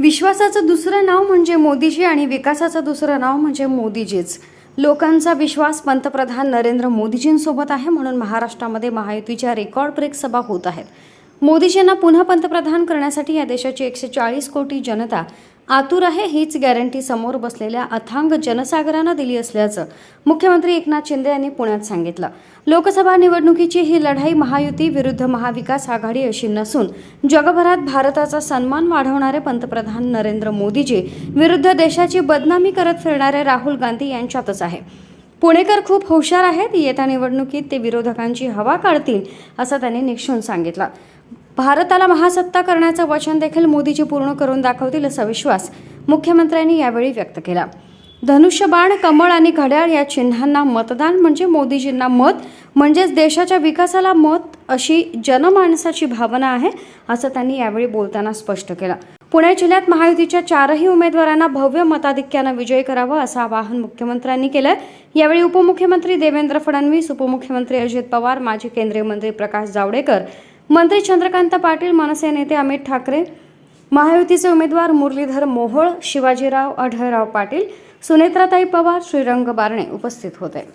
विश्वासाचं दुसरं नाव म्हणजे मोदीजी आणि विकासाचं दुसरं नाव म्हणजे मोदीजीच. लोकांचा विश्वास पंतप्रधान नरेंद्र मोदीजींसोबत आहे म्हणून महाराष्ट्रामध्ये महायुतीच्या रेकॉर्ड ब्रेक सभा होत आहेत. मोदीजींना पुन्हा पंतप्रधान करण्यासाठी या देशाची एकशे चाळीस कोटी जनता आतुर आहे हीच गॅरंटी समोर बसलेल्या अथांग जनसागरानं दिली असल्याचं मुख्यमंत्री एकनाथ शिंदे यांनी पुण्यात सांगितलं. लोकसभा निवडणुकीची ही लढाई महायुती विरुद्ध महाविकास आघाडी अशी नसून जगभरात भारताचा सन्मान वाढवणारे पंतप्रधान नरेंद्र मोदीजी विरुद्ध देशाची बदनामी करत फिरणारे राहुल गांधी यांच्यातच आहे. पुणेकर खूप हुशार आहेत येत्या निवडणुकीत ते विरोधकांची हवा काढतील असं त्यांनी निक्षून सांगितलं. भारताला महासत्ता करण्याचं वचन देखील मोदीजी पूर्ण करून दाखवतील असा विश्वास मुख्यमंत्र्यांनी यावेळी व्यक्त केला. धनुष्यबाण कमळ आणि घड्याळ या चिन्हांना मतदान म्हणजे मोदीजींना मत म्हणजेच देशाच्या विकासाला मत अशी जनमानसाची भावना आहे असं त्यांनी यावेळी बोलताना स्पष्ट केलं. पुणे जिल्ह्यात महायुतीच्या चारही उमेदवारांना भव्य मताधिक्यानं विजयी करावं असं आवाहन मुख्यमंत्र्यांनी केलं. यावेळी उपमुख्यमंत्री देवेंद्र फडणवीस उपमुख्यमंत्री अजित पवार माजी केंद्रीय मंत्री प्रकाश जावडेकर मंत्री चंद्रकांत पाटील मनसे नेते अमित ठाकरे महायुतीचे उमेदवार मुरलीधर मोहोळ शिवाजीराव अढळराव पाटील सुनेत्राताई पवार श्रीरंग बारणे उपस्थित होते.